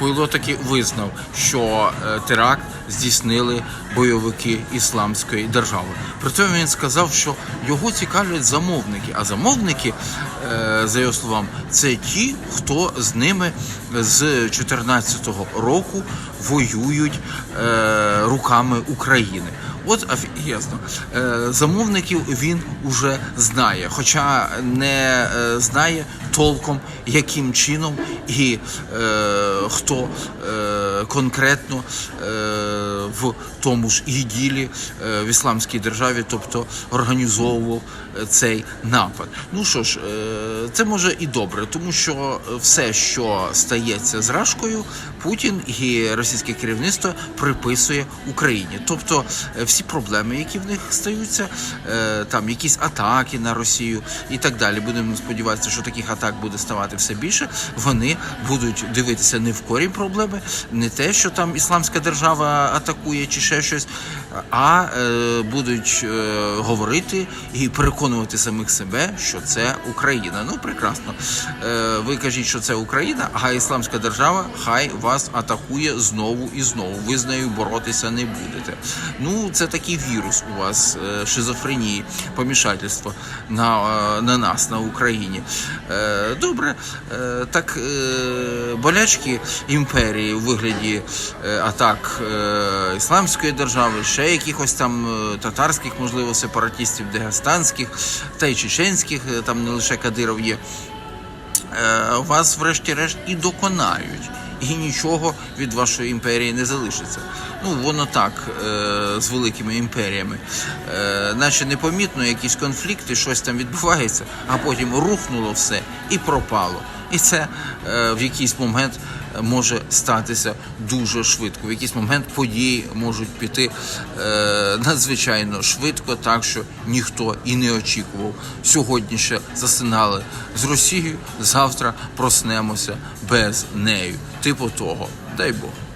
Пуйло таки визнав, що е, теракт здійснили бойовики ісламської держави. При цьому він сказав, що його цікавлять замовники. А замовники, е, за його словами, це ті, хто з ними з 2014 року воюють е, руками України. От офігезно. Е, замовників він уже знає, хоча не е, знає толком, яким чином і е, хто е, конкретно е, в тому ж ІГІЛі е, в ісламській державі, тобто організовував е, цей напад. Ну що ж, е, це може і добре, тому що все, що стається з Рашкою, Путін і російське керівництво приписує Україні. Тобто е, всі проблеми, які в них стаються, е, там якісь атаки на Росію і так далі. Будемо сподіватися, що таких атак буде ставати все більше. Вони будуть дивитися не в корінь проблеми, не те, що там ісламська держава атакує чи ще щось, а е, будуть говорити і переконувати самих себе, що це Україна. Ну прекрасно. Ви кажіть, що це Україна, а ісламська держава хай вас атакує знову і знову. Ви з нею боротися не будете. Ну це такий вірус у вас е, шизофренії, помішательство на, е, на нас, на Україні. Е, Добре, так болячки імперії у вигляді атак ісламської держави, ще якихось там татарських, можливо, сепаратистів, дагестанських та й чеченських, там не лише Кадиров є вас, врешті-решт, і доконають. І нічого від вашої імперії не залишиться. Ну, воно так е, з великими імперіями. Е, наче непомітно якісь конфлікти, щось там відбувається, а потім рухнуло все і пропало. І це е, в якийсь момент може статися дуже швидко. В якийсь момент події можуть піти е, надзвичайно швидко, так що ніхто і не очікував. Сьогодні ще засинали з Росією, завтра проснемося без нею. Типу того, дай Бог.